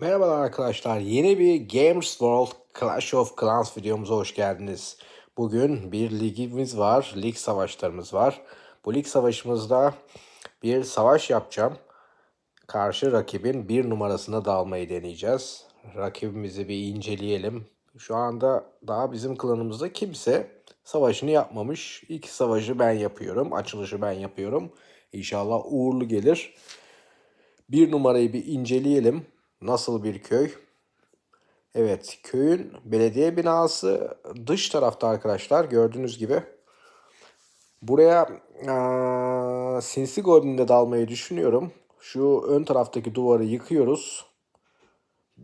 Merhabalar arkadaşlar. Yeni bir Games World Clash of Clans videomuza hoş geldiniz. Bugün bir ligimiz var. Lig savaşlarımız var. Bu lig savaşımızda bir savaş yapacağım. Karşı rakibin bir numarasına dalmayı deneyeceğiz. Rakibimizi bir inceleyelim. Şu anda daha bizim klanımızda kimse savaşını yapmamış. İlk savaşı ben yapıyorum. Açılışı ben yapıyorum. İnşallah uğurlu gelir. Bir numarayı bir inceleyelim. Nasıl bir köy? Evet, köyün belediye binası dış tarafta arkadaşlar gördüğünüz gibi. Buraya eee, sinsi goblin'de dalmayı düşünüyorum. Şu ön taraftaki duvarı yıkıyoruz.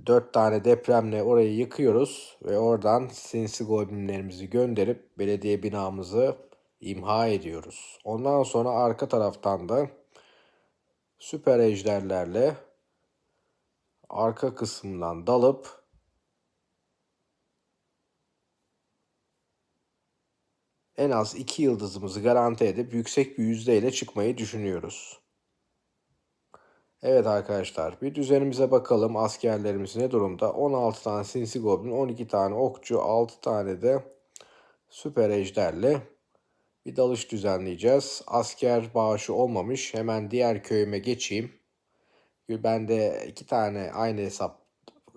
Dört tane depremle orayı yıkıyoruz ve oradan sinsi goblinlerimizi gönderip belediye binamızı imha ediyoruz. Ondan sonra arka taraftan da süper ejderlerle arka kısmından dalıp en az 2 yıldızımızı garanti edip yüksek bir yüzdeyle çıkmayı düşünüyoruz. Evet arkadaşlar bir düzenimize bakalım askerlerimiz ne durumda. 16 tane sinsi goblin, 12 tane okçu, 6 tane de süper ejderle bir dalış düzenleyeceğiz. Asker bağışı olmamış. Hemen diğer köyüme geçeyim. Bende iki tane aynı hesap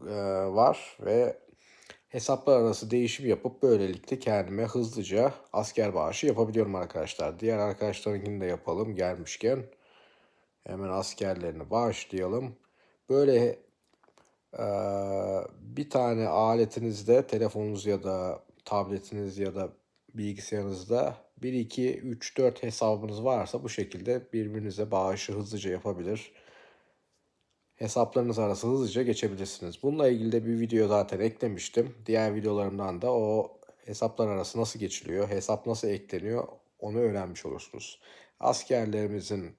e, var ve hesaplar arası değişim yapıp böylelikle kendime hızlıca asker bağışı yapabiliyorum arkadaşlar. Diğer arkadaşlarınkini de yapalım gelmişken. Hemen askerlerini bağışlayalım. Böyle e, bir tane aletinizde telefonunuz ya da tabletiniz ya da bilgisayarınızda 1, 2, 3, 4 hesabınız varsa bu şekilde birbirinize bağışı hızlıca yapabilir hesaplarınız arası hızlıca geçebilirsiniz. Bununla ilgili de bir video zaten eklemiştim. Diğer videolarımdan da o hesaplar arası nasıl geçiliyor, hesap nasıl ekleniyor onu öğrenmiş olursunuz. Askerlerimizin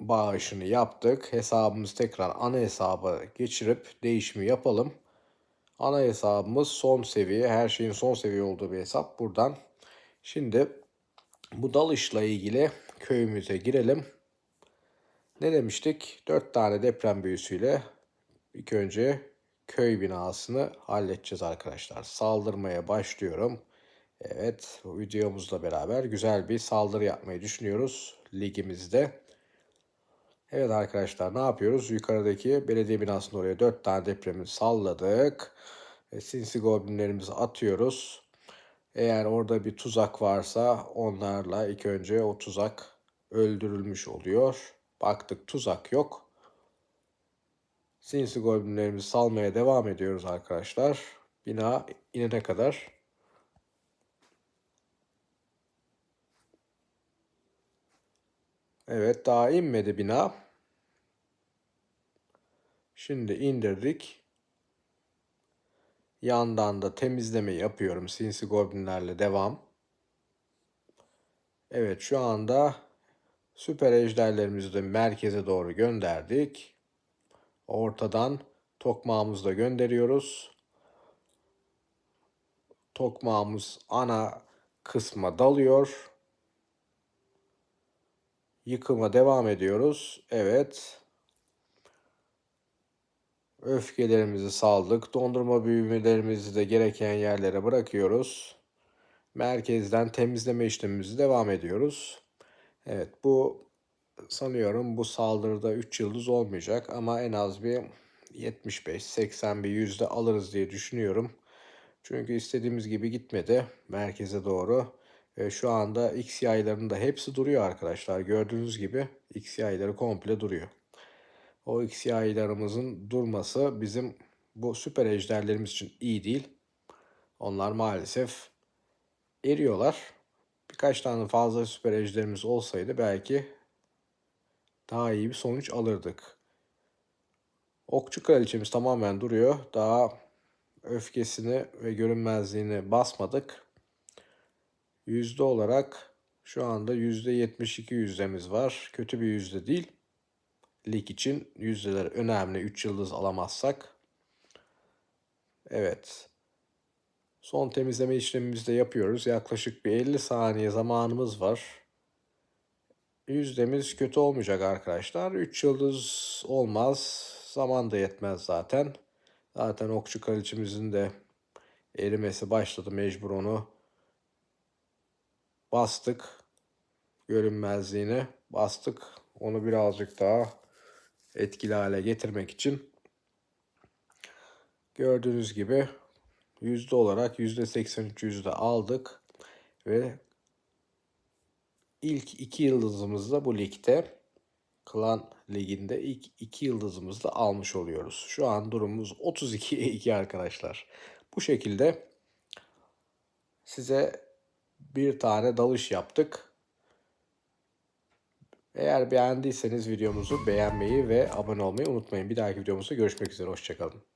bağışını yaptık. Hesabımızı tekrar ana hesaba geçirip değişimi yapalım. Ana hesabımız son seviye, her şeyin son seviye olduğu bir hesap. Buradan şimdi bu dalışla ilgili köyümüze girelim. Ne demiştik? 4 tane deprem büyüsüyle ilk önce köy binasını halledeceğiz arkadaşlar. Saldırmaya başlıyorum. Evet, bu videomuzla beraber güzel bir saldırı yapmayı düşünüyoruz ligimizde. Evet arkadaşlar ne yapıyoruz? Yukarıdaki belediye binasının oraya 4 tane depremi salladık. Ve sinsi goblinlerimizi atıyoruz. Eğer orada bir tuzak varsa onlarla ilk önce o tuzak öldürülmüş oluyor. Baktık tuzak yok. Sinsi goblinlerimizi salmaya devam ediyoruz arkadaşlar. Bina inene kadar. Evet daha inmedi bina. Şimdi indirdik. Yandan da temizleme yapıyorum. Sinsi goblinlerle devam. Evet şu anda süper ejderlerimizi de merkeze doğru gönderdik. Ortadan tokmağımızı da gönderiyoruz. Tokmağımız ana kısma dalıyor. Yıkıma devam ediyoruz. Evet. Öfkelerimizi saldık. Dondurma büyümelerimizi de gereken yerlere bırakıyoruz. Merkezden temizleme işlemimizi devam ediyoruz. Evet bu sanıyorum bu saldırıda 3 yıldız olmayacak ama en az bir 75-80 bir yüzde alırız diye düşünüyorum. Çünkü istediğimiz gibi gitmedi merkeze doğru. Ve şu anda X yaylarının hepsi duruyor arkadaşlar. Gördüğünüz gibi X yayları komple duruyor. O X yaylarımızın durması bizim bu süper ejderlerimiz için iyi değil. Onlar maalesef eriyorlar. Birkaç tane fazla süper ejderimiz olsaydı belki daha iyi bir sonuç alırdık. Okçu kraliçemiz tamamen duruyor. Daha öfkesini ve görünmezliğini basmadık. Yüzde olarak şu anda yüzde 72 yüzdemiz var. Kötü bir yüzde değil. Lig için yüzdeler önemli. 3 yıldız alamazsak. Evet. Son temizleme işlemimizi de yapıyoruz. Yaklaşık bir 50 saniye zamanımız var. Yüzdemiz kötü olmayacak arkadaşlar. 3 yıldız olmaz. Zaman da yetmez zaten. Zaten okçu kraliçemizin de erimesi başladı. Mecbur onu bastık. Görünmezliğini bastık. Onu birazcık daha etkili hale getirmek için gördüğünüz gibi yüzde olarak yüzde 83 yüzde aldık ve ilk iki yıldızımızı da bu ligde Klan Ligi'nde ilk iki yıldızımızı da almış oluyoruz. Şu an durumumuz 32'ye 2 arkadaşlar. Bu şekilde size bir tane dalış yaptık. Eğer beğendiyseniz videomuzu beğenmeyi ve abone olmayı unutmayın. Bir dahaki videomuzda görüşmek üzere. Hoşçakalın.